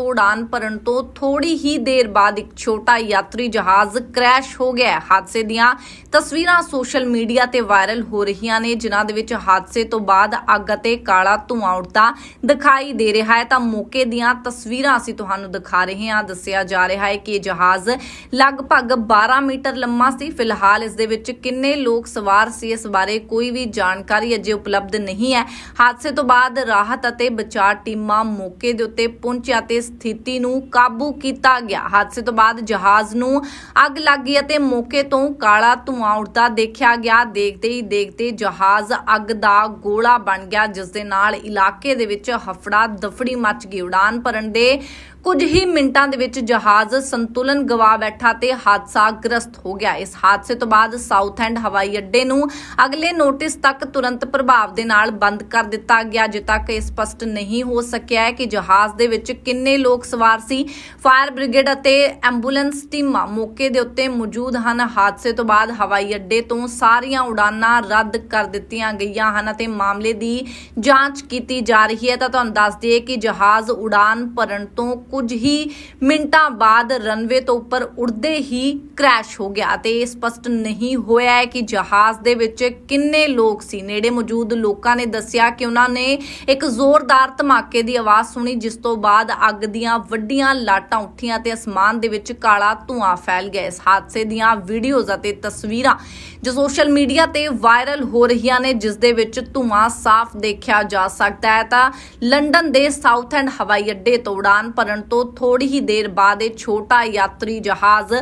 ਤੋਂ ਉਡਾਨ ਭਰਨ ਤੋਂ ਥੋੜੀ ਹੀ ਦੇਰ ਬਾਅਦ ਇੱਕ ਛੋਟਾ ਯਾਤਰੀ ਜਹਾਜ਼ ਕ੍ਰੈਸ਼ ਹੋ ਗਿਆ ਹਾਦਸੇ ਦੀਆਂ ਤਸਵੀਰਾਂ ਸੋਸ਼ਲ ਮੀਡੀਆ ਤੇ ਵਾਇਰਲ ਹੋ ਰਹੀਆਂ ਨੇ, ਜਿਨ੍ਹਾਂ ਦੇ ਵਿੱਚ ਹਾਦਸੇ ਤੋਂ ਬਾਅਦ ਅੱਗ ਅਤੇ ਕਾਲਾ ਧੂੰਆਂ ਉੱਡਦਾ ਦਿਖਾਈ ਦੇ ਰਿਹਾ ਹੈ। ਤਾਂ ਮੌਕੇ ਦੀਆਂ ਤਸਵੀਰਾਂ ਅਸੀਂ ਤੁਹਾਨੂੰ ਦਿਖਾ ਰਹੇ ਹਾਂ। ਦੱਸਿਆ ਜਾ ਰਿਹਾ ਹੈ ਕਿ ਇਹ ਜਹਾਜ਼ ਲਗਭਗ 12 ਮੀਟਰ ਲੰਮਾ ਸੀ। ਫਿਲਹਾਲ ਇਸ ਦੇ ਵਿੱਚ ਕਿੰਨੇ ਲੋਕ ਸਵਾਰ ਸੀ, ਇਸ ਬਾਰੇ ਕੋਈ ਵੀ ਜਾਣਕਾਰੀ ਅਜੇ ਉਪਲਬਧ ਨਹੀਂ ਹੈ। ਹਾਦਸੇ ਤੋਂ ਬਾਅਦ ਰਾਹਤ ਅਤੇ ਬਚਾਅ ਟੀਮਾਂ ਮੌਕੇ ਦੇ ਉੱਤੇ ਪਹੁੰਚਿਆ ਤੇ ਸਥਿਤੀ ਨੂੰ ਕਾਬੂ ਕੀਤਾ ਗਿਆ। ਹਾਦਸੇ ਤੋਂ ਬਾਅਦ ਜਹਾਜ਼ ਨੂੰ ਅੱਗ ਲੱਗ ਗਈ ਅਤੇ ਮੌਕੇ ਤੋਂ ਕਾਲਾ ਧੂੰਆਂ ਉੱਡਦਾ ਦੇਖਿਆ ਗਿਆ। ਦੇਖਦੇ ਹੀ ਦੇਖਦੇ ਜਹਾਜ਼ ਅੱਗ ਦਾ ਗੋਲਾ ਬਣ ਗਿਆ, ਜਿਸ ਦੇ ਨਾਲ ਇਲਾਕੇ ਦੇ ਵਿੱਚ ਹਫੜਾ ਦਫੜੀ ਮਚ ਗਈ। ਉਡਾਨ ਭਰਨ ਦੇ ਕੁਝ ਹੀ ਮਿੰਟਾਂ ਦੇ ਵਿੱਚ ਜਹਾਜ਼ ਸੰਤੁਲਨ ਗਵਾ ਬੈਠਾ ਤੇ ਹਾਦਸਾ ਗ੍ਰਸਤ ਹੋ ਗਿਆ। ਇਸ ਹਾਦਸੇ ਤੋਂ ਬਾਅਦ ਸਾਊਥ ਐਂਡ ਹਵਾਈ ਅੱਡੇ ਨੂੰ ਅਗਲੇ ਨੋਟਿਸ ਤੱਕ ਤੁਰੰਤ ਪ੍ਰਭਾਵ ਦੇ ਨਾਲ ਬੰਦ ਕਰ ਦਿੱਤਾ ਗਿਆ ਅਜੇ ਤੱਕ ਇਹ ਸਪਸ਼ਟ ਨਹੀਂ ਹੋ ਸਕਿਆ ਹੈ ਕਿ ਜਹਾਜ਼ ਦੇ ਵਿੱਚ ਕਿੰਨੇ ਲੋਕ ਸਵਾਰ ਸੀ। ਫਾਇਰ ਬ੍ਰਿਗੇਡ ਅਤੇ ਐਂਬੂਲੈਂਸ ਟੀਮਾਂ ਮੌਕੇ ਦੇ ਉੱਤੇ ਮੌਜੂਦ ਹਨ। ਹਾਦਸੇ ਤੋਂ ਬਾਅਦ ਹਵਾਈ ਅੱਡੇ ਤੋਂ ਸਾਰੀਆਂ ਉਡਾਨਾਂ ਰੱਦ ਕਰ ਦਿੱਤੀਆਂ ਗਈਆਂ ਹਨ ਅਤੇ ਮਾਮਲੇ ਦੀ ਜਾਂਚ ਕੀਤੀ ਜਾ ਰਹੀ ਹੈ। ਤਾਂ ਤੁਹਾਨੂੰ ਦੱਸ ਦਈਏ ਕਿ ਜਹਾਜ਼ ਉਡਾਨ ਭਰਨ ਤੋਂ ਕੁਝ ਹੀ ਮਿੰਟਾਂ ਬਾਅਦ ਰਨਵੇ ਤੋਂ ਉੱਪਰ ਉੱਡਦੇ ਹੀ ਕ੍ਰੈਸ਼ ਹੋ ਗਿਆ ਅਤੇ ਇਹ ਸਪਸ਼ਟ ਨਹੀਂ ਹੋਇਆ ਹੈ ਕਿ ਜਹਾਜ਼ ਦੇ ਵਿੱਚ ਕਿੰਨੇ ਲੋਕ ਸੀ। ਨੇੜੇ ਮੌਜੂਦ ਲੋਕਾਂ ਨੇ ਦੱਸਿਆ ਕਿ ਉਹਨਾਂ ਨੇ ਇੱਕ ਜ਼ੋਰਦਾਰ ਧਮਾਕੇ ਦੀ ਆਵਾਜ਼ ਸੁਣੀ, ਜਿਸ ਤੋਂ ਬਾਅਦ ਅੱਗ ਦੀਆਂ ਵੱਡੀਆਂ ਲਾਟਾਂ ਉੱਠੀਆਂ ਤੇ ਅਸਮਾਨ ਦੇ ਵਿੱਚ ਕਾਲਾ ਧੂੰਆਂ ਫੈਲ ਗਿਆ। ਇਸ ਹਾਦਸੇ ਦੀਆਂ ਵੀਡੀਓਜ਼ ਅਤੇ ਤਸਵੀਰਾਂ ਜੋ ਸੋਸ਼ਲ ਮੀਡੀਆ ਤੇ ਵਾਇਰਲ ਹੋ ਰਹੀਆਂ ਨੇ, ਜਿਸ ਦੇ ਵਿੱਚ ਧੂੰਆਂ ਸਾਫ਼ ਦੇਖਿਆ ਜਾ ਸਕਦਾ ਹੈ। ਤਾਂ ਲੰਡਨ ਦੇ ਸਾਊਥਐਂਡ ਹਵਾਈ ਅੱਡੇ ਤੋਂ ਉਡਾਨ ਭਰਨ ਤੋਂ ਥੋੜੀ ਹੀ ਦੇਰ ਬਾਅਦ ਇਹ ਛੋਟਾ ਯਾਤਰੀ ਜਹਾਜ਼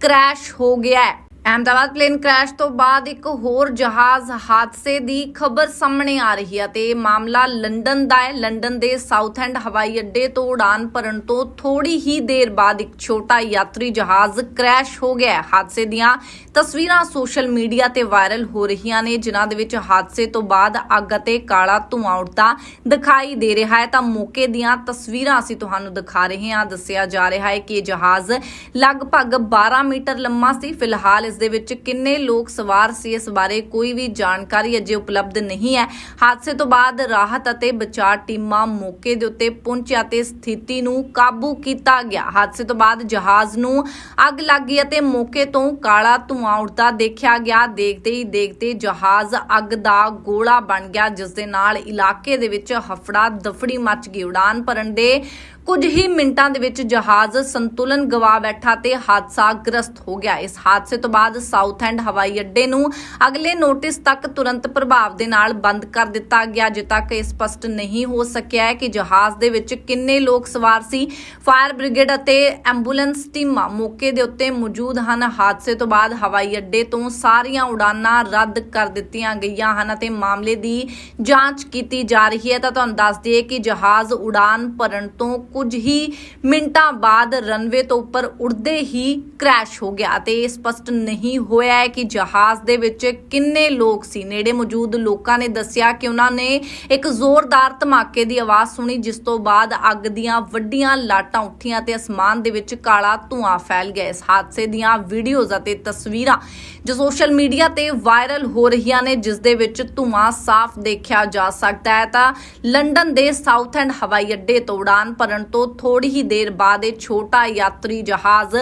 ਕ੍ਰੈਸ਼ ਹੋ ਗਿਆ ਹੈ। ਅਹਿਮਦਾਬਾਦ ਪਲੇਨ ਕ੍ਰੈਸ਼ ਤੋਂ ਬਾਅਦ ਇੱਕ ਹੋਰ ਜਹਾਜ਼ ਹਾਦਸੇ ਦੀ ਖਬਰ ਸਾਹਮਣੇ ਆ ਰਹੀ ਹੈ ਤੇ ਮਾਮਲਾ ਲੰਡਨ ਦਾ ਹੈ। ਲੰਡਨ ਦੇ ਸਾਊਥ ਐਂਡ ਹਵਾਈ ਅੱਡੇ ਤੋਂ ਉਡਾਨ ਭਰਨ ਤੋਂ ਥੋੜੀ ਹੀ ਦੇਰ ਬਾਅਦ ਇੱਕ ਛੋਟਾ ਯਾਤਰੀ ਜਹਾਜ਼ ਕ੍ਰੈਸ਼ ਹੋ ਗਿਆ ਹਾਦਸੇ ਦੀਆਂ ਤਸਵੀਰਾਂ ਸੋਸ਼ਲ ਮੀਡੀਆ ਤੇ ਵਾਇਰਲ ਹੋ ਰਹੀਆਂ ਨੇ, ਜਿਨ੍ਹਾਂ ਦੇ ਵਿੱਚ ਹਾਦਸੇ ਤੋਂ ਬਾਅਦ ਅੱਗ ਅਤੇ ਕਾਲਾ ਧੂੰਆਂ ਉੱਡਦਾ ਦਿਖਾਈ ਦੇ ਰਿਹਾ ਹੈ। ਤਾਂ ਮੌਕੇ ਦੀਆਂ ਤਸਵੀਰਾਂ ਅਸੀਂ ਤੁਹਾਨੂੰ ਦਿਖਾ ਰਹੇ ਹਾਂ। ਦੱਸਿਆ ਜਾ ਰਿਹਾ ਹੈ ਕਿ ਇਹ ਜਹਾਜ਼ ਲਗਭਗ 12 ਮੀਟਰ ਲੰਮਾ ਸੀ। ਫਿਲਹਾਲ ਇਸ ਦੇ ਵਿੱਚ ਕਿੰਨੇ ਲੋਕ ਸਵਾਰ ਸੀ? ਇਸ ਬਾਰੇ ਕੋਈ ਵੀ ਜਾਣਕਾਰੀ ਅਜੇ ਉਪਲਬਧ ਨਹੀਂ ਹੈ। ਹਾਦਸੇ ਤੋਂ ਬਾਅਦ ਰਾਹਤ ਅਤੇ ਬਚਾਅ ਟੀਮਾਂ ਮੌਕੇ ਦੇ ਉੱਤੇ ਪਹੁੰਚਿਆ ਤੇ ਸਥਿਤੀ ਨੂੰ ਕਾਬੂ ਕੀਤਾ ਗਿਆ। ਹਾਦਸੇ ਤੋਂ ਬਾਅਦ ਜਹਾਜ਼ ਨੂੰ ਅੱਗ ਲੱਗ ਗਈ ਅਤੇ ਮੌਕੇ ਤੋਂ ਕਾਲਾ ਧੂੰਆਂ ਉੱਡਦਾ ਦੇਖਿਆ ਗਿਆ। ਦੇਖਦੇ ਹੀ ਦੇਖਦੇ ਜਹਾਜ਼ ਅੱਗ ਦਾ ਗੋਲਾ ਬਣ ਗਿਆ, ਜਿਸ ਦੇ ਨਾਲ ਇਲਾਕੇ ਦੇ ਵਿੱਚ ਹਫੜਾ ਦਫੜੀ ਮਚ ਗਈ। ਉਡਾਨ ਭਰਨ ਦੇ ਕੁਝ ਹੀ ਮਿੰਟਾਂ ਦੇ ਵਿੱਚ ਜਹਾਜ਼ ਸੰਤੁਲਨ ਗਵਾ ਬੈਠਾ ਤੇ ਹਾਦਸਾ ਗ੍ਰਸਤ ਹੋ ਗਿਆ। ਇਸ ਹਾਦਸੇ ਤੋਂ ਬਾਅਦ ਸਾਊਥ ਐਂਡ ਹਵਾਈ ਅੱਡੇ ਨੂੰ ਅਗਲੇ ਨੋਟਿਸ ਤੱਕ ਤੁਰੰਤ ਪ੍ਰਭਾਵ ਦੇ ਨਾਲ ਬੰਦ ਕਰ ਦਿੱਤਾ ਗਿਆ, ਅਜੇ ਤੱਕ ਇਹ ਸਪਸ਼ਟ ਨਹੀਂ ਹੋ ਸਕਿਆ ਹੈ ਕਿ ਜਹਾਜ਼ ਦੇ ਵਿੱਚ ਕਿੰਨੇ ਲੋਕ ਸਵਾਰ ਸੀ। ਫਾਇਰ ਬ੍ਰਿਗੇਡ ਅਤੇ ਐਂਬੂਲੈਂਸ ਟੀਮਾਂ ਮੌਕੇ ਦੇ ਉੱਤੇ ਮੌਜੂਦ ਹਨ। ਹਾਦਸੇ ਤੋਂ ਬਾਅਦ ਹਵਾਈ ਅੱਡੇ ਤੋਂ ਸਾਰੀਆਂ ਉਡਾਨਾਂ ਰੱਦ ਕਰ ਦਿੱਤੀਆਂ ਗਈਆਂ ਹਨ ਅਤੇ ਮਾਮਲੇ ਦੀ ਜਾਂਚ ਕੀਤੀ ਜਾ ਰਹੀ ਹੈ। ਤਾਂ ਤੁਹਾਨੂੰ ਦੱਸ ਦਈਏ ਕਿ ਜਹਾਜ਼ ਉਡਾਨ ਭਰਨ ਤੋਂ ਕੁਝ ਹੀ ਮਿੰਟਾਂ ਬਾਅਦ ਰਨਵੇ ਤੋਂ ਉੱਪਰ ਉੱਡਦੇ ਹੀ ਕ੍ਰੈਸ਼ ਹੋ ਗਿਆ ਅਤੇ ਇਹ ਸਪਸ਼ਟ ਨਹੀਂ ਹੋਇਆ ਹੈ ਕਿ ਜਹਾਜ਼ ਦੇ ਵਿੱਚ ਕਿੰਨੇ ਲੋਕ ਸੀ। ਨੇੜੇ ਮੌਜੂਦ ਲੋਕਾਂ ਨੇ ਦੱਸਿਆ ਕਿ ਉਹਨਾਂ ਨੇ ਇੱਕ ਜ਼ੋਰਦਾਰ ਧਮਾਕੇ ਦੀ ਆਵਾਜ਼ ਸੁਣੀ, ਜਿਸ ਤੋਂ ਬਾਅਦ ਅੱਗ ਦੀਆਂ ਵੱਡੀਆਂ ਲਾਟਾਂ ਉੱਠੀਆਂ ਤੇ ਅਸਮਾਨ ਦੇ ਵਿੱਚ ਕਾਲਾ ਧੂੰਆਂ ਫੈਲ ਗਿਆ। ਇਸ ਹਾਦਸੇ ਦੀਆਂ ਵੀਡੀਓਜ਼ ਅਤੇ ਤਸਵੀਰਾਂ ਜੋ ਸੋਸ਼ਲ ਮੀਡੀਆ ਤੇ ਵਾਇਰਲ ਹੋ ਰਹੀਆਂ ਨੇ, ਜਿਸ ਦੇ ਵਿੱਚ ਧੂੰਆਂ ਸਾਫ਼ ਦੇਖਿਆ ਜਾ ਸਕਦਾ ਹੈ। ਤਾਂ ਲੰਡਨ ਦੇ ਸਾਊਥ ਐਂਡ ਹਵਾਈ ਅੱਡੇ ਤੋਂ ਉਡਾਨ ਭਰਨ ਤੋਂ ਥੋੜੀ ਹੀ ਦੇਰ ਬਾਅਦ ਇਹ ਛੋਟਾ ਯਾਤਰੀ ਜਹਾਜ਼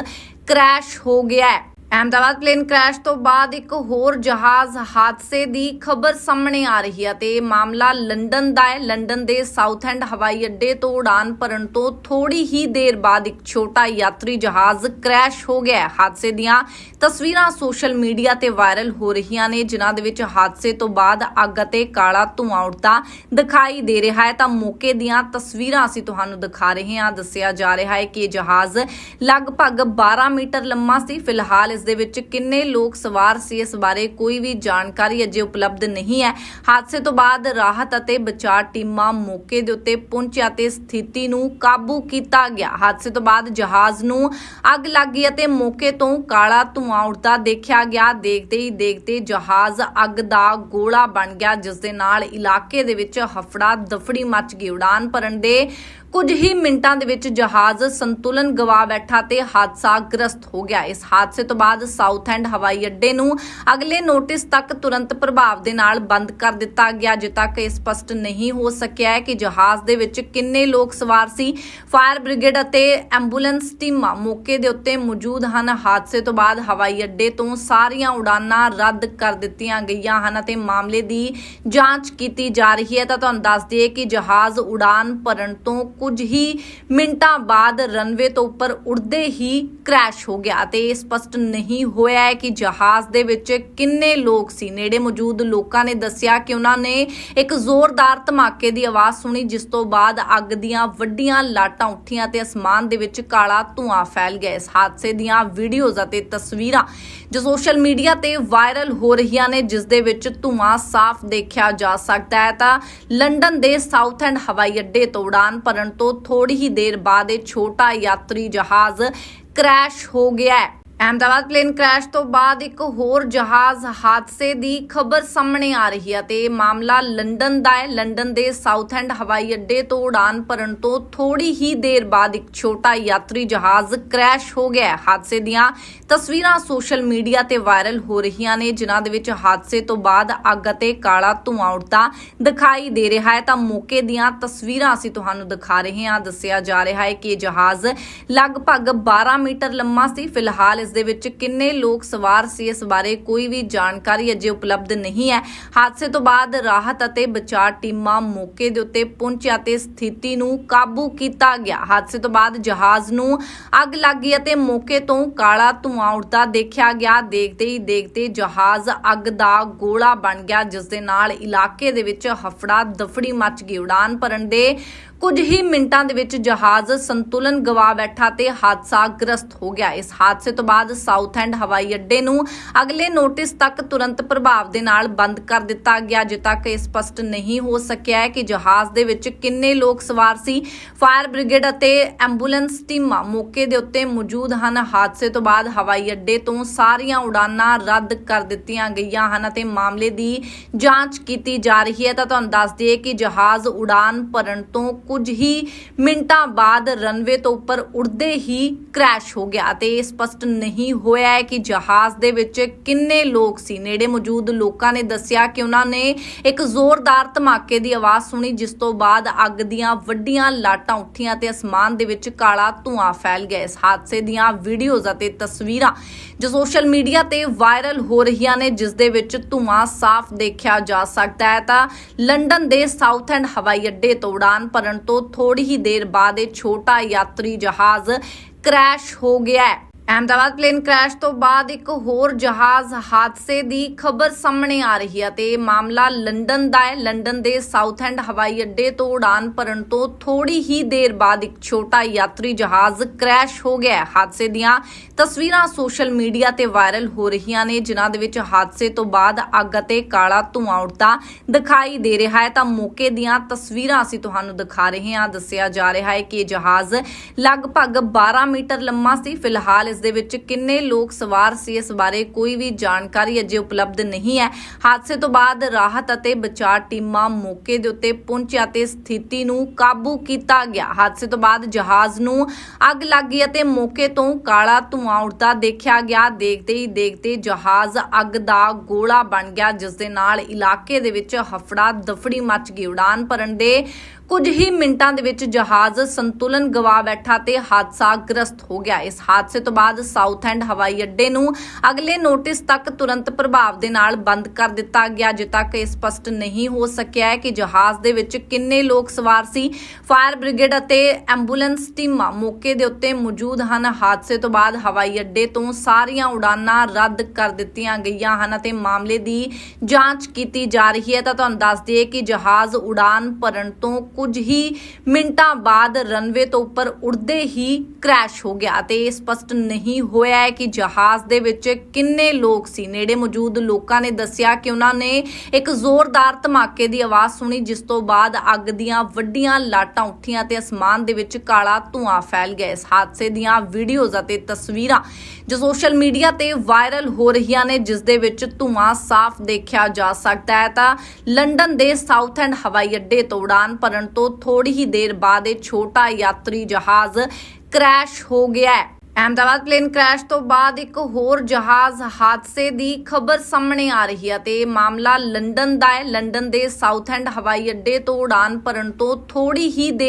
ਕ੍ਰੈਸ਼ ਹੋ ਗਿਆ ਹੈ। ਅਹਿਮਦਾਬਾਦ ਪਲੇਨ ਕ੍ਰੈਸ਼ ਤੋਂ ਬਾਅਦ ਇੱਕ ਹੋਰ ਜਹਾਜ਼ ਹਾਦਸੇ ਦੀ ਖਬਰ ਸਾਹਮਣੇ ਆ ਰਹੀ ਹੈ ਤੇ ਮਾਮਲਾ ਲੰਡਨ ਦਾ ਹੈ। ਲੰਡਨ ਦੇ ਸਾਊਥ ਹਵਾਈ ਅੱਡੇ ਤੋਂ ਉਡਾਨ ਭਰਨ ਤੋਂ ਥੋੜੀ ਹੀ ਦੇਰ ਬਾਅਦ ਇੱਕ ਛੋਟਾ ਯਾਤਰੀ ਜਹਾਜ਼ ਕ੍ਰੈਸ਼ ਹੋ ਗਿਆ ਹਾਦਸੇ ਦੀਆਂ ਤਸਵੀਰਾਂ ਸੋਸ਼ਲ ਮੀਡੀਆ ਤੇ ਵਾਇਰਲ ਹੋ ਰਹੀਆਂ ਨੇ, ਜਿਨ੍ਹਾਂ ਦੇ ਵਿੱਚ ਹਾਦਸੇ ਤੋਂ ਬਾਅਦ ਅੱਗ ਅਤੇ ਕਾਲਾ ਧੂੰਆਂ ਉੱਡਦਾ ਦਿਖਾਈ ਦੇ ਰਿਹਾ ਹੈ। ਤਾਂ ਮੌਕੇ ਦੀਆਂ ਤਸਵੀਰਾਂ ਅਸੀਂ ਤੁਹਾਨੂੰ ਦਿਖਾ ਰਹੇ ਹਾਂ। ਦੱਸਿਆ ਜਾ ਰਿਹਾ ਹੈ ਕਿ ਇਹ ਜਹਾਜ਼ ਲਗਭਗ 12 ਮੀਟਰ ਲੰਮਾ ਸੀ। ਫਿਲਹਾਲ ਇਸ ਦੇ ਵਿੱਚ ਕਿੰਨੇ ਲੋਕ ਸਵਾਰ ਸੀ, ਇਸ ਬਾਰੇ ਕੋਈ ਵੀ ਜਾਣਕਾਰੀ ਅਜੇ ਉਪਲਬਧ ਨਹੀਂ ਹੈ। ਹਾਦਸੇ ਤੋਂ ਬਾਅਦ ਰਾਹਤ ਅਤੇ ਬਚਾਅ ਟੀਮਾਂ ਮੌਕੇ ਦੇ ਉੱਤੇ ਪਹੁੰਚਿਆ ਤੇ ਸਥਿਤੀ ਨੂੰ ਕਾਬੂ ਕੀਤਾ ਗਿਆ। ਹਾਦਸੇ ਤੋਂ ਬਾਅਦ ਜਹਾਜ਼ ਨੂੰ ਅੱਗ ਲੱਗ ਗਈ ਅਤੇ ਮੌਕੇ ਤੋਂ ਕਾਲਾ ਧੂੰਆਂ ਉੱਡਦਾ ਦੇਖਿਆ ਗਿਆ। ਦੇਖਦੇ ਹੀ ਦੇਖਦੇ ਜਹਾਜ਼ ਅੱਗ ਦਾ ਗੋਲਾ ਬਣ ਗਿਆ, ਜਿਸ ਦੇ ਨਾਲ ਇਲਾਕੇ ਦੇ ਵਿੱਚ ਹਫੜਾ ਦਫੜੀ ਮਚ ਗਈ। ਉਡਾਨ ਭਰਨ ਦੇ ਕੁਝ ਹੀ ਮਿੰਟਾਂ ਦੇ ਵਿੱਚ ਜਹਾਜ਼ ਸੰਤੁਲਨ ਗਵਾ ਬੈਠਾ ਤੇ ਹਾਦਸਾ ਗ੍ਰਸਤ ਹੋ ਗਿਆ। ਇਸ ਹਾਦਸੇ ਤੋਂ ਬਾਅਦ ਸਾਊਥ ਐਂਡ ਹਵਾਈ ਅੱਡੇ ਨੂੰ ਅਗਲੇ ਨੋਟਿਸ ਤੱਕ ਤੁਰੰਤ ਪ੍ਰਭਾਵ ਦੇ ਨਾਲ ਬੰਦ ਕਰ ਦਿੱਤਾ ਗਿਆ ਜਿ ਤੱਕ ਇਹ ਸਪਸ਼ਟ ਨਹੀਂ ਹੋ ਸਕਿਆ ਹੈ ਕਿ ਜਹਾਜ਼ ਦੇ ਵਿੱਚ ਕਿੰਨੇ ਲੋਕ ਸਵਾਰ ਸੀ। ਫਾਇਰ ਬ੍ਰਿਗੇਡ ਅਤੇ ਐਂਬੂਲੈਂਸ ਟੀਮਾਂ ਮੌਕੇ ਦੇ ਉੱਤੇ ਮੌਜੂਦ ਹਨ। ਹਾਦਸੇ ਤੋਂ ਬਾਅਦ ਹਵਾਈ ਅੱਡੇ ਤੋਂ ਸਾਰੀਆਂ ਉਡਾਨਾਂ ਰੱਦ ਕਰ ਦਿੱਤੀਆਂ ਗਈਆਂ ਹਨ ਅਤੇ ਮਾਮਲੇ ਦੀ ਜਾਂਚ ਕੀਤੀ ਜਾ ਰਹੀ ਹੈ। ਤਾਂ ਤੁਹਾਨੂੰ ਦੱਸ ਦਈਏ ਕਿ ਜਹਾਜ਼ ਉਡਾਨ ਭਰਨ ਤੋਂ ਕੁਝ ਹੀ ਮਿੰਟਾਂ ਬਾਅਦ ਰਨਵੇ ਤੋਂ ਉੱਪਰ ਉੱਡਦੇ ਹੀ ਕ੍ਰੈਸ਼ ਹੋ ਗਿਆ ਤੇ ਇਹ ਸਪਸ਼ਟ ਨਹੀਂ ਹੋਇਆ ਹੈ ਕਿ ਜਹਾਜ਼ ਦੇ ਵਿੱਚ ਕਿੰਨੇ ਲੋਕ ਸੀ। ਨੇੜੇ ਮੌਜੂਦ ਲੋਕਾਂ ਨੇ ਦੱਸਿਆ ਕਿ ਉਹਨਾਂ ਨੇ ਇੱਕ ਜ਼ੋਰਦਾਰ ਧਮਾਕੇ ਦੀ ਆਵਾਜ਼ ਸੁਣੀ, ਜਿਸ ਤੋਂ ਬਾਅਦ ਅੱਗ ਦੀਆਂ ਵੱਡੀਆਂ ਲਾਟਾਂ ਉੱਠੀਆਂ ਤੇ ਅਸਮਾਨ ਦੇ ਵਿੱਚ ਕਾਲਾ ਧੂਆਂ ਫੈਲ ਗਿਆ। ਇਸ ਹਾਦਸੇ ਦੀਆਂ ਵੀਡੀਓਜ਼ ਅਤੇ ਤਸਵੀਰਾਂ ਜੋ ਸੋਸ਼ਲ ਮੀਡੀਆ ਤੇ ਵਾਇਰਲ ਹੋ ਰਹੀਆਂ ਨੇ, ਜਿਸ ਦੇ ਵਿੱਚ ਧੂਆਂ ਸਾਫ਼ ਦੇਖਿਆ ਜਾ ਸਕਦਾ ਹੈ। ਤਾਂ ਲੰਡਨ ਦੇ ਸਾਊਥ ਐਂਡ ਹਵਾਈ ਅੱਡੇ ਤੋਂ ਉਡਾਨ ਭਰਨ ਤੋਂ ਥੋੜੀ ਹੀ ਦੇਰ ਬਾਅਦ ਇਹ ਛੋਟਾ ਯਾਤਰੀ ਜਹਾਜ਼ ਕ੍ਰੈਸ਼ ਹੋ ਗਿਆ ਹੈ। ਅਹਿਮਦਾਬਾਦ ਪਲੇਨ ਕ੍ਰੈਸ਼ ਤੋਂ ਬਾਅਦ ਇੱਕ ਹੋਰ ਜਹਾਜ਼ ਹਾਦਸੇ ਦੀ ਖਬਰ ਸਾਹਮਣੇ ਆ ਰਹੀ ਹੈ ਤੇ ਮਾਮਲਾ ਲੰਡਨ ਦਾ ਹੈ। ਲੰਡਨ ਦੇ ਸਾਊਥ ਹਵਾਈ ਅੱਡੇ ਤੋਂ ਉਡਾਨ ਭਰਨ ਤੋਂ ਥੋੜੀ ਹੀ ਦੇਰ ਬਾਅਦ ਇੱਕ ਛੋਟਾ ਯਾਤਰੀ ਜਹਾਜ਼ ਕ੍ਰੈਸ਼ ਹੋ ਗਿਆ ਹਾਦਸੇ ਦੀਆਂ ਤਸਵੀਰਾਂ ਸੋਸ਼ਲ ਮੀਡੀਆ ਤੇ ਵਾਇਰਲ ਹੋ ਰਹੀਆਂ ਨੇ, ਜਿਨ੍ਹਾਂ ਦੇ ਵਿੱਚ ਹਾਦਸੇ ਤੋਂ ਬਾਅਦ ਅੱਗ ਅਤੇ ਕਾਲਾ ਧੂਆਂ ਉੱਡਦਾ ਦਿਖਾਈ ਦੇ ਰਿਹਾ ਹੈ। ਤਾਂ ਮੌਕੇ ਦੀਆਂ ਤਸਵੀਰਾਂ ਅਸੀਂ ਤੁਹਾਨੂੰ ਦਿਖਾ ਰਹੇ ਹਾਂ। ਦੱਸਿਆ ਜਾ ਰਿਹਾ ਹੈ ਕਿ ਇਹ ਜਹਾਜ਼ ਲਗਭਗ 12 ਮੀਟਰ ਲੰਮਾ ਸੀ। ਫਿਲਹਾਲ ਦੇ ਵਿੱਚ ਕਿੰਨੇ ਲੋਕ ਸਵਾਰ ਸੀ, ਇਸ ਬਾਰੇ ਕੋਈ ਵੀ ਜਾਣਕਾਰੀ ਅਜੇ ਉਪਲਬਧ ਨਹੀਂ ਹੈ। ਹਾਦਸੇ ਤੋਂ ਬਾਅਦ ਰਾਹਤ ਅਤੇ ਬਚਾਅ ਟੀਮਾਂ ਮੌਕੇ ਦੇ ਉੱਤੇ ਪਹੁੰਚਿਆ ਤੇ ਸਥਿਤੀ ਨੂੰ ਕਾਬੂ ਕੀਤਾ ਗਿਆ। ਹਾਦਸੇ ਤੋਂ ਬਾਅਦ ਜਹਾਜ਼ ਨੂੰ ਅੱਗ ਲੱਗ ਗਈ ਅਤੇ ਮੌਕੇ ਤੋਂ ਕਾਲਾ ਧੂਆਂ ਉੱਡਦਾ ਦੇਖਿਆ ਗਿਆ। ਦੇਖਦੇ ਹੀ ਦੇਖਦੇ ਜਹਾਜ਼ ਅੱਗ ਦਾ ਗੋਲਾ ਬਣ ਗਿਆ, ਜਿਸ ਦੇ ਨਾਲ ਇਲਾਕੇ ਦੇ ਵਿੱਚ ਹਫੜਾ ਦਫੜੀ ਮੱਚ ਗਈ। ਉਡਾਨ ਭਰਨ ਦੇ ਕੁਝ ਹੀ ਮਿੰਟਾਂ ਦੇ ਵਿੱਚ ਜਹਾਜ਼ ਸੰਤੁਲਨ ਗਵਾ ਬੈਠਾ ਤੇ ਹਾਦਸਾ ਗ੍ਰਸਤ ਹੋ ਗਿਆ। ਇਸ ਹਾਦਸੇ ਤੋਂ ਬਾਅਦ ਸਾਊਥ ਐਂਡ ਹਵਾਈ ਅੱਡੇ ਨੂੰ ਅਗਲੇ ਨੋਟਿਸ ਤੱਕ ਤੁਰੰਤ ਪ੍ਰਭਾਵ ਦੇ ਨਾਲ ਬੰਦ ਕਰ ਦਿੱਤਾ ਗਿਆ ਜਿ ਤੱਕ ਇਹ ਸਪਸ਼ਟ ਨਹੀਂ ਹੋ ਸਕਿਆ ਹੈ ਕਿ ਜਹਾਜ਼ ਦੇ ਵਿੱਚ ਕਿੰਨੇ ਲੋਕ ਸਵਾਰ ਸੀ। ਫਾਇਰ ਬ੍ਰਿਗੇਡ ਅਤੇ ਐਂਬੂਲੈਂਸ ਟੀਮਾਂ ਮੌਕੇ ਦੇ ਉੱਤੇ ਮੌਜੂਦ ਹਨ। ਹਾਦਸੇ ਤੋਂ ਬਾਅਦ ਹਵਾਈ ਅੱਡੇ ਤੋਂ ਸਾਰੀਆਂ ਉਡਾਨਾਂ ਰੱਦ ਕਰ ਦਿੱਤੀਆਂ ਗਈਆਂ ਹਨ ਅਤੇ ਮਾਮਲੇ ਦੀ ਜਾਂਚ ਕੀਤੀ ਜਾ ਰਹੀ ਹੈ। ਤਾਂ ਤੁਹਾਨੂੰ ਦੱਸ ਦਈਏ ਕਿ ਜਹਾਜ਼ ਉਡਾਨ ਭਰਨ ਤੋਂ ਕੁਝ ਹੀ ਮਿੰਟਾਂ ਬਾਅਦ ਰਨਵੇ ਤੋਂ ਉੱਪਰ ਉੱਡਦੇ ਹੀ ਕ੍ਰੈਸ਼ ਹੋ ਗਿਆ ਤੇ ਇਹ ਸਪਸ਼ਟ ਨਹੀਂ ਹੋਇਆ ਹੈ ਕਿ ਜਹਾਜ਼ ਦੇ ਵਿੱਚ ਕਿੰਨੇ ਲੋਕ ਸੀ। ਨੇੜੇ ਮੌਜੂਦ ਲੋਕਾਂ ਨੇ ਦੱਸਿਆ ਕਿ ਉਹਨਾਂ ਨੇ ਇੱਕ ਜ਼ੋਰਦਾਰ ਧਮਾਕੇ ਦੀ ਆਵਾਜ਼ ਸੁਣੀ, ਜਿਸ ਤੋਂ ਬਾਅਦ ਅੱਗ ਦੀਆਂ ਵੱਡੀਆਂ ਲਾਟਾਂ ਉੱਠੀਆਂ ਤੇ ਅਸਮਾਨ ਦੇ ਵਿੱਚ ਕਾਲਾ ਧੂਆਂ ਫੈਲ ਗਿਆ। ਇਸ ਹਾਦਸੇ ਦੀਆਂ ਵੀਡੀਓਜ਼ ਅਤੇ ਤਸਵੀਰਾਂ ਜੋ ਸੋਸ਼ਲ ਮੀਡੀਆ ਤੇ ਵਾਇਰਲ ਹੋ ਰਹੀਆਂ ਨੇ, ਜਿਸ ਦੇ ਵਿੱਚ ਧੂਆਂ ਸਾਫ਼ ਦੇਖਿਆ ਜਾ ਸਕਦਾ ਹੈ। ਤਾਂ ਲੰਡਨ ਦੇ ਸਾਊਥ ਐਂਡ ਹਵਾਈ ਅੱਡੇ ਤੋਂ ਉਡਾਨ ਭਰਨ ਤੋਂ ਥੋੜੀ ਹੀ ਦੇਰ ਬਾਅਦ ਇਹ ਛੋਟਾ ਯਾਤਰੀ ਜਹਾਜ਼ ਕ੍ਰੈਸ਼ ਹੋ ਗਿਆ ਹੈ। ਅਹਿਮਦਾਬਾਦ ਪਲੇਨ ਕ੍ਰੈਸ਼ ਤੋਂ ਬਾਅਦ ਇੱਕ ਹੋਰ ਜਹਾਜ਼ ਹਾਦਸੇ ਦੀ ਖਬਰ ਸਾਹਮਣੇ ਆ ਰਹੀ ਹੈ ਤੇ ਮਾਮਲਾ ਲੰਡਨ ਦਾ ਹੈ। ਲੰਡਨ ਦੇ ਸਾਊਥ ਐਂਡ ਹਵਾਈ ਅੱਡੇ ਤੋਂ ਉਡਾਨ ਭਰਨ ਤੋਂ ਥੋੜੀ ਹੀ ਦੇਰ ਬਾਅਦ ਇੱਕ ਛੋਟਾ ਯਾਤਰੀ ਜਹਾਜ਼ ਕ੍ਰੈਸ਼ ਹੋ ਗਿਆ ਹਾਦਸੇ ਦੀਆਂ ਤਸਵੀਰਾਂ ਸੋਸ਼ਲ ਮੀਡੀਆ ਤੇ ਵਾਇਰਲ ਹੋ ਰਹੀਆਂ ਨੇ, ਜਿਨ੍ਹਾਂ ਦੇ ਵਿੱਚ ਹਾਦਸੇ ਤੋਂ ਬਾਅਦ ਅੱਗ ਅਤੇ ਕਾਲਾ ਧੂਆਂ ਉੱਡਦਾ ਦਿਖਾਈ ਦੇ ਰਿਹਾ ਹੈ। ਤਾਂ ਮੌਕੇ ਦੀਆਂ ਤਸਵੀਰਾਂ ਅਸੀਂ ਤੁਹਾਨੂੰ ਦਿਖਾ ਰਹੇ ਹਾਂ। ਦੱਸਿਆ ਜਾ ਰਿਹਾ ਹੈ ਕਿ ਇਹ ਜਹਾਜ਼ ਲਗਭਗ 12 ਮੀਟਰ ਲੰਮਾ ਸੀ। ਫਿਲਹਾਲ ਇਸ ਦੇ ਵਿੱਚ ਕਿੰਨੇ ਲੋਕ ਸਵਾਰ ਸੀ ਇਸ ਬਾਰੇ ਕੋਈ ਵੀ ਜਾਣਕਾਰੀ ਅਜੇ ਉਪਲਬਧ ਨਹੀਂ ਹੈ। ਹਾਦਸੇ ਤੋਂ ਬਾਅਦ ਰਾਹਤ ਅਤੇ ਬਚਾਅ ਟੀਮਾਂ ਮੌਕੇ ਦੇ ਉੱਤੇ ਪਹੁੰਚਿਆ ਤੇ ਸਥਿਤੀ ਨੂੰ ਕਾਬੂ ਕੀਤਾ ਗਿਆ। ਹਾਦਸੇ ਤੋਂ ਬਾਅਦ ਜਹਾਜ਼ ਨੂੰ ਅੱਗ ਲੱਗ ਗਈ ਅਤੇ ਮੌਕੇ ਤੋਂ ਕਾਲਾ ਧੂਆਂ ਉੱਡਦਾ ਦੇਖਿਆ ਗਿਆ। ਦੇਖਦੇ ਹੀ ਦੇਖਦੇ ਜਹਾਜ਼ ਅੱਗ ਦਾ ਗੋਲਾ ਬਣ ਗਿਆ, ਜਿਸ ਦੇ ਨਾਲ ਇਲਾਕੇ ਦੇ ਵਿੱਚ ਹਫੜਾ ਦਫੜੀ ਮਚ ਗਈ। ਉਡਾਨ ਭਰਨ ਦੇ ਕੁਝ ਹੀ ਮਿੰਟਾਂ ਦੇ ਵਿੱਚ ਜਹਾਜ਼ ਸੰਤੁਲਨ ਗਵਾ ਬੈਠਾ ਤੇ ਹਾਦਸਾ ਗ੍ਰਸਤ ਹੋ ਗਿਆ। ਇਸ ਹਾਦਸੇ ਤੋਂ ਬਾਅਦ ਸਾਊਥ ਐਂਡ ਹਵਾਈ ਅੱਡੇ ਨੂੰ ਅਗਲੇ ਨੋਟਿਸ ਤੱਕ ਤੁਰੰਤ ਪ੍ਰਭਾਵ ਦੇ ਨਾਲ ਬੰਦ ਕਰ ਦਿੱਤਾ ਗਿਆ ਜਿ ਤੱਕ ਇਹ ਸਪਸ਼ਟ ਨਹੀਂ ਹੋ ਸਕਿਆ ਹੈ ਕਿ ਜਹਾਜ਼ ਦੇ ਵਿੱਚ ਕਿੰਨੇ ਲੋਕ ਸਵਾਰ ਸੀ। ਫਾਇਰ ਬ੍ਰਿਗੇਡ ਅਤੇ ਐਂਬੂਲੈਂਸ ਟੀਮਾਂ ਮੌਕੇ ਦੇ ਉੱਤੇ ਮੌਜੂਦ ਹਨ। ਹਾਦਸੇ ਤੋਂ ਬਾਅਦ ਹਵਾਈ ਅੱਡੇ ਤੋਂ ਸਾਰੀਆਂ ਉਡਾਨਾਂ ਰੱਦ ਕਰ ਦਿੱਤੀਆਂ ਗਈਆਂ ਹਨ ਅਤੇ ਮਾਮਲੇ ਦੀ ਜਾਂਚ ਕੀਤੀ ਜਾ ਰਹੀ ਹੈ। ਤਾਂ ਤੁਹਾਨੂੰ ਦੱਸ ਦਈਏ ਕਿ ਜਹਾਜ਼ ਉਡਾਨ ਭਰਨ ਤੋਂ ਕੁਝ ਹੀ ਮਿੰਟਾਂ ਬਾਅਦ ਰਨਵੇ ਤੋਂ ਉੱਪਰ ਉੱਡਦੇ ਹੀ ਕ੍ਰੈਸ਼ ਹੋ ਗਿਆ ਤੇ ਇਹ ਸਪਸ਼ਟ ਨਹੀਂ ਹੋਇਆ ਹੈ ਕਿ ਜਹਾਜ਼ ਦੇ ਵਿੱਚ ਕਿੰਨੇ ਲੋਕ ਸੀ। ਨੇੜੇ ਮੌਜੂਦ ਲੋਕਾਂ ਨੇ ਦੱਸਿਆ ਕਿ ਉਹਨਾਂ ਨੇ ਇੱਕ ਜ਼ੋਰਦਾਰ ਧਮਾਕੇ ਦੀ ਆਵਾਜ਼ ਸੁਣੀ, ਜਿਸ ਤੋਂ ਬਾਅਦ ਅੱਗ ਦੀਆਂ ਵੱਡੀਆਂ ਲਾਟਾਂ ਉੱਠੀਆਂ ਤੇ ਅਸਮਾਨ ਦੇ ਵਿੱਚ ਕਾਲਾ ਧੂਆਂ ਫੈਲ ਗਿਆ। ਇਸ ਹਾਦਸੇ ਦੀਆਂ ਵੀਡੀਓਜ਼ ਅਤੇ ਤਸਵੀਰਾਂ ਜੋ ਸੋਸ਼ਲ ਮੀਡੀਆ ਤੇ ਵਾਇਰਲ ਹੋ ਰਹੀਆਂ ਨੇ, ਜਿਸ ਦੇ ਵਿੱਚ ਧੂਆਂ ਸਾਫ਼ ਦੇਖਿਆ ਜਾ ਸਕਦਾ ਹੈ। ਤਾਂ ਲੰਡਨ ਦੇ ਸਾਊਥ ਐਂਡ ਹਵਾਈ ਅੱਡੇ ਤੋਂ ਉਡਾਨ ਭਰਨ ਤੋਂ ਥੋੜੀ ਹੀ ਦੇਰ ਬਾਅਦ ਇਹ ਛੋਟਾ ਯਾਤਰੀ ਜਹਾਜ਼ ਕ੍ਰੈਸ਼ ਹੋ ਗਿਆ ਹੈ। ਅਹਿਮਦਾਬਾਦ ਪਲੇਨ ਕ੍ਰੈਸ਼ ਤੋਂ ਬਾਅਦ ਇੱਕ ਹੋਰ ਜਹਾਜ਼ ਹਾਦਸੇ ਦੀ ਖਬਰ ਸਾਹਮਣੇ ਆ ਰਹੀ ਹੈ ਤੇ ਇਹ ਮਾਮਲਾ ਲੰਡਨ ਦਾ ਹੈ। ਲੰਡਨ ਦੇ ਸਾਊਥ ਐਂਡ ਹਵਾਈ ਅੱਡੇ ਤੋਂ ਉਡਾਨ ਭਰਨ ਤੋਂ ਥੋੜੀ ਹੀ ਦੇਰ